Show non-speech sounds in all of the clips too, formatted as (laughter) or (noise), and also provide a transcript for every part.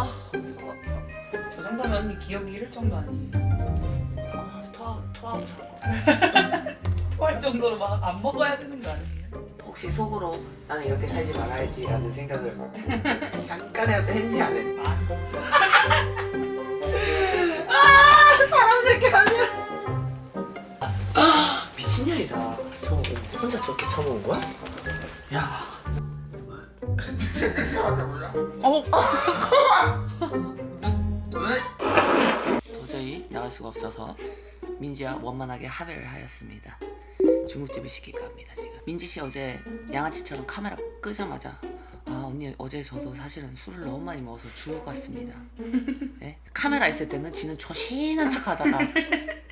아. 저 정도면 언니 기억이 잃을 정도 아니에요? 아, 토하, 토하고 잘 (laughs) 토할 정도로 막 안 먹어야 되는 거 아니에요? 혹시 속으로 나는 이렇게 살지 말아야지라는 생각을 막 (laughs) 잠깐이라도 했지 안 했지? (laughs) 아, 사람 새끼 아니야. 미친년이다. 저거 혼자 저렇게 처먹은 거야? 야. 어? 도저히 나갈 수가 없어서 민지와 원만하게 합의를 하였습니다. 중국집을 시킬까 합니다 지금. 민지 씨 어제 양아치처럼 카메라 끄자마자 아 언니 어제 저도 사실은 술을 너무 많이 먹어서 죽었습니다. 예? 카메라 있을 때는 지는 조신한 척하다가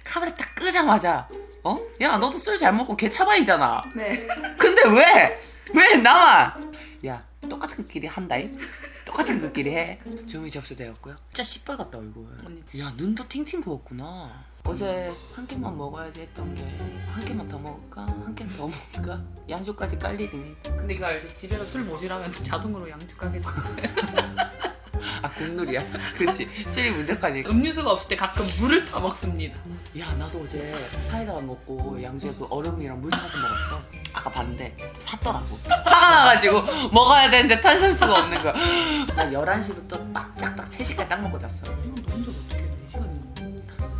카메라 딱 끄자마자 어? 야 너도 술 잘 먹고 개차바이잖아. 네. 근데 왜? 왜 나만? 야 똑같은 끼리 한다잉? 똑같은 그끼리 해. 조용히 접수되었고요. 진짜 시뻘겋다 얼굴. 언니. 야 눈도 팅팅 부었구나. 어제 한 개만 먹어야지 했던 게한 개만 더 먹을까? 한 개만 더 먹을까? 양주까지 깔리더니 근데 이거 알죠? 집에서 술 모질하면 자동으로 양주 가게 돼. (laughs) (laughs) 아 국룰이야. (laughs) 그렇지 술이 무조건이니까. 음료수가 없을 때 가끔 물을 타 먹습니다. 야 나도 어제 사이다 먹고 양주에 그 얼음이랑 물 타서 먹었어. 아까 봤는데 샀더라고. 화가 나가지고 먹어야 되는데 탄산수가 없는 거야. (laughs) 나 11시부터 딱딱딱 3시까지 딱 먹고 잤어.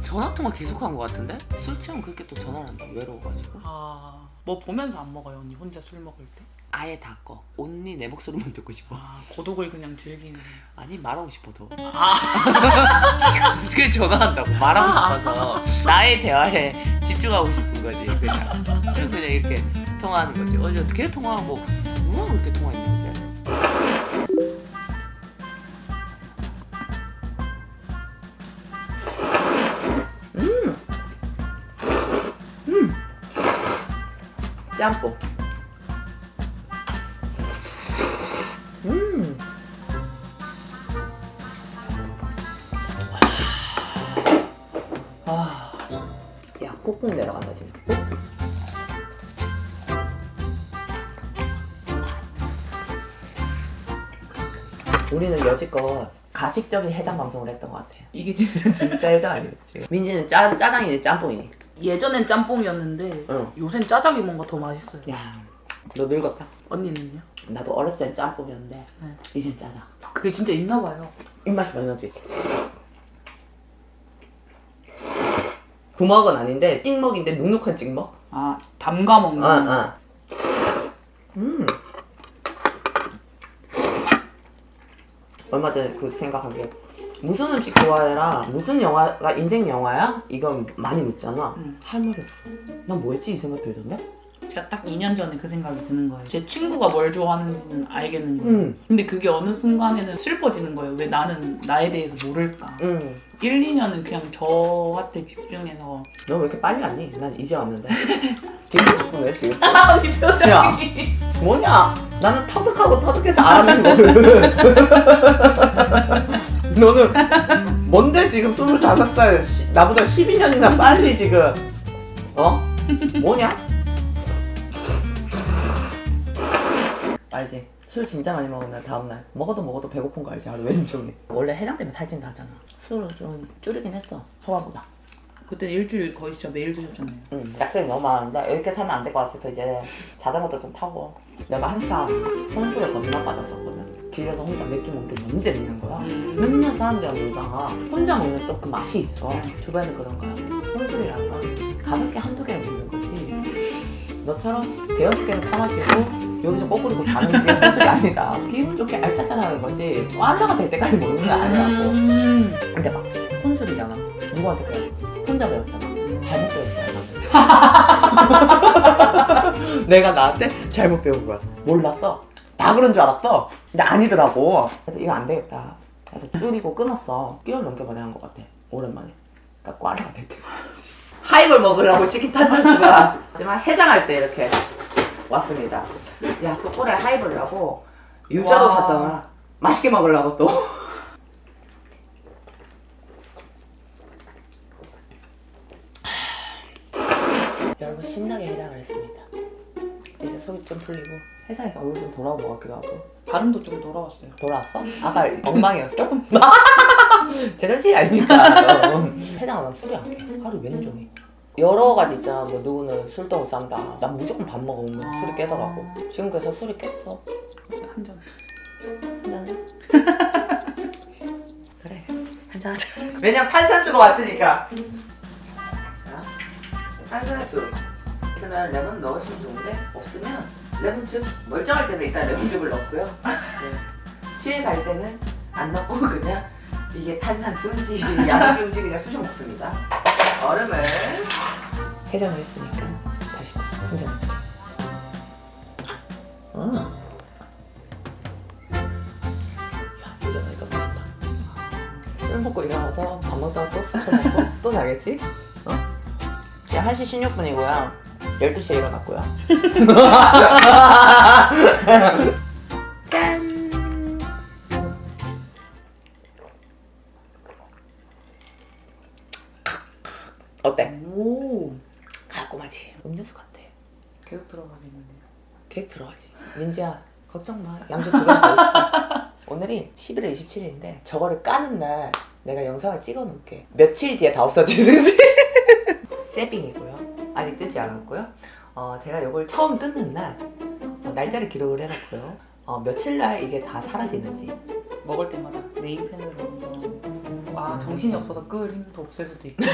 전화 통화 계속 한거 같은데? 술 취하면 그렇게 또 전화를 한다. 외로워가지고. 아, 뭐 보면서 안 먹어요 언니 혼자 술 먹을 때? 아예 다 꺼. 온니 내 목소리만 듣고 싶어. 아, 고독을 그냥 즐기는. 아니 말하고 싶어 더. 아, (laughs) 어떻게 전화한다고 말하고 싶어서 나의 대화에 집중하고 싶은 거지 그냥. 그리고 그냥 이렇게 통화하는 거지. 어제 어떻게 통화하고 누가 그렇게 통화했는 거지? 짬뽕. 음. 아, 야 폭풍 내려간다 지금. 우리는 여지껏 가식적인 해장 방송을 했던 것 같아요. 이게 진짜 진짜 해장 아니에요 지금. 민지는 짜 짜장이니 짬뽕이니. 예전엔 짬뽕이었는데 응. 요샌 짜장이 뭔가 더 맛있어요. 야, 너 늙었다. 언니는요? 나도 어렸을 땐 짬뽕이었는데 네. 이젠 짜장. 그게 진짜 있나 봐요. 입맛이 변하지. 부먹은 아닌데 찍먹인데 눅눅한 찍먹. 아, 담가 먹는. 아, 아. 음. 얼마 전에 그 생각한 게 무슨 음식 좋아해라 무슨 영화가 인생 영화야? 이건 많이 묻잖아 음. 할 말이 없어 난 뭐했지 이 생각 들던데? 제가 딱 2년 전에 그 생각이 드는 거예요. 제 친구가 뭘 좋아하는지는 알겠는 거예요. 응 근데 그게 어느 순간에는 슬퍼지는 거예요. 왜 나는 나에 대해서 모를까? 응. 1, 2년은 그냥 저한테 집중해서 너 왜 이렇게 빨리 왔니? 난 이제 왔는데 (laughs) 기분 나쁘네 지금 언니 표정이 뭐냐? 나는 터득하고 터득해서 아는 거를. (laughs) 너는 뭔데 지금 25살, 시- 나보다 12년이나 빨리 지금. 어? 뭐냐? 알지? 술 진짜 많이 먹으면 다음날 먹어도 먹어도 배고픈 거 알지? 하루 왼쪽에. 원래 해장 때문에 살찐다 하잖아. 술을 좀 줄이긴 했어. 소화보다. 그때 일주일 거의 진짜 매일 드셨잖아요. 응, 약속이 너무 많은데 이렇게 살면 안 될 것 같아서 이제 자전거도 좀 타고 내가 한참 혼술에 겁나 빠졌었거든 집에서 혼자 맥주 먹기 너무 재밌는 거야. 음. 맨날 사람들이랑 놀다가 혼자 먹는 또 그 맛이 있어. 주변에 그런 거야. 혼술이란 건 가볍게 한두 개 먹는 거지. 너처럼 대여섯 개를 퍼마시고 여기서 꼬꾸리고 자는 게 혼술이 아니다. 기분 좋게 알짜짜라는 거지. 꽐라가 될 때까지 먹는 게 아니라고. 음. 근데 막 혼술이잖아. 누구한테 배워? 혼자 배웠잖아. 잘못 배웠잖아. (laughs) (laughs) 내가 나한테 잘못 배운 거야. 몰랐어 다 그런 줄 알았어. 근데 아니더라고. 그래서 이거 안 되겠다. 그래서 줄이고 끊었어. 끼월 넘겨만에 한것 같아. 오랜만에. 그러니까 꽈라가 됐대 하이볼 먹으려고 시킨 탄산수가 하지만 해장할 때 이렇게 왔습니다. 야 또 꼬라에 하이볼라고? 유자로 와. 샀잖아 맛있게 먹으려고 또. 여러분 신나게 해장을 했습니다. 속이 좀 풀리고. 세상에서 얼굴 좀 돌아온 것 같기도 하고. 발음도 좀 돌아왔어요. 돌아왔어? 아까 (laughs) 엉망이었어? (laughs) 제정신이 아니니까 회장아 난 술이 안 깨. 하루 왼종일. 여러 가지 있잖아. 뭐 누구는 술 떠고 싼다. 난 무조건 밥 먹으면 술이 깨더라고. 지금 그래서 술이 깼어. 한 잔. 한잔해 (laughs) 그래. 한잔 하자. 왜냐면 탄산수가 왔으니까. 자. 탄산수 있으면 레몬 넣으시면 좋은데 없으면 레몬즙 멀쩡할 때는 일단 레몬즙을 넣고요 네. 취해 갈 때는 안 넣고 그냥 이게 탄산수인지 (laughs) 양주인지 그냥 쑤셔 먹습니다 얼음을 해장을 했으니까 다시 한잔 음. 야, 이러니까 맛있다. 술 먹고 일어나서 밥 먹다가 또술 처먹고 또 자겠지? 어? 야, 1시 16분이고요. 12시에 일어났고요. (laughs) 짠! 어때? 오. 달콤하지? 음료수 같아. 계속 들어가겠는데요. 계획 들어가지. 민지야, 걱정 마. 양주 두병 더 있어. (laughs) 오늘이 11월 27일인데 저거를 까는 날 내가 영상을 찍어 놓을게. 며칠 뒤에 다 없어지는지. (laughs) 세빙이고요. 아직 뜨지 않았고요. 어, 제가 이걸 처음 뜯는 날 어, 날짜를 기록을 해놨고요. 어, 며칠 날 이게 다 사라지는지. 먹을 때마다 네임펜으로 한번 아 정신이 없어서 끌 힘도 없을 수도 있고 (laughs)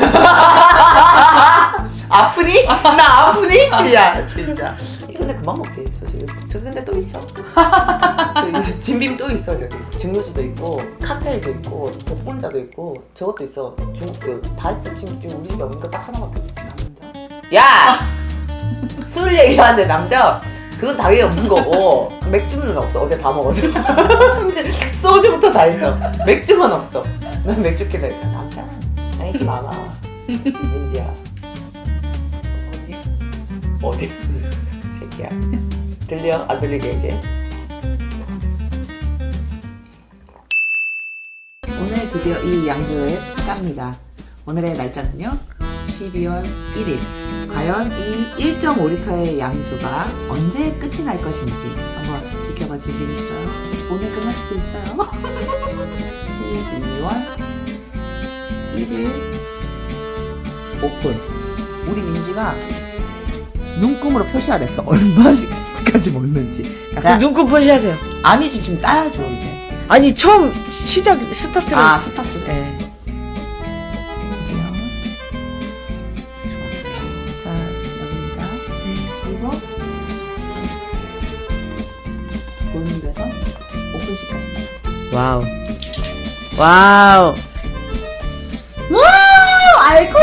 아프니? 나 아프니? 야 진짜. 근데 그만 먹지 솔직히. 저 근데 또 있어. 저기 (laughs) 진빔 또 있어 저기. 증류주도 있고 칵테일도 있고 복분자도 있고 저것도 있어. 중국 그다 있어 지금 지금 우리 집에 없는 거 딱 하나밖에 없어. 야! 술 얘기하는데 남자 그건 당연히 없는 거고. 맥주는 없어. 어제 다 근데 (laughs) 소주부터 다 있어. 맥주만 없어. 난 맥주 킬러 남자. 애기 많아. 민지야. 어디? 어디? 새끼야. 들려? 안 들리게 얘기해. 오늘 드디어 이 양주를 깝니다. 오늘의 날짜는요? 12월 1일 과연 이 1.5리터의 양주가 언제 끝이 날 것인지 한번 지켜봐 주시겠어요? 오늘 끝날 수도 있어요 12월 1일 오픈 우리 민지가 눈금으로 표시하랬어 (laughs) 얼마까지 먹는지 그 눈곱 표시하세요. 아니지 지금 따야죠 이제 아니 처음 시작 스타트를 아 스타트 예. 오픈시까지 와우. 와우. 알콜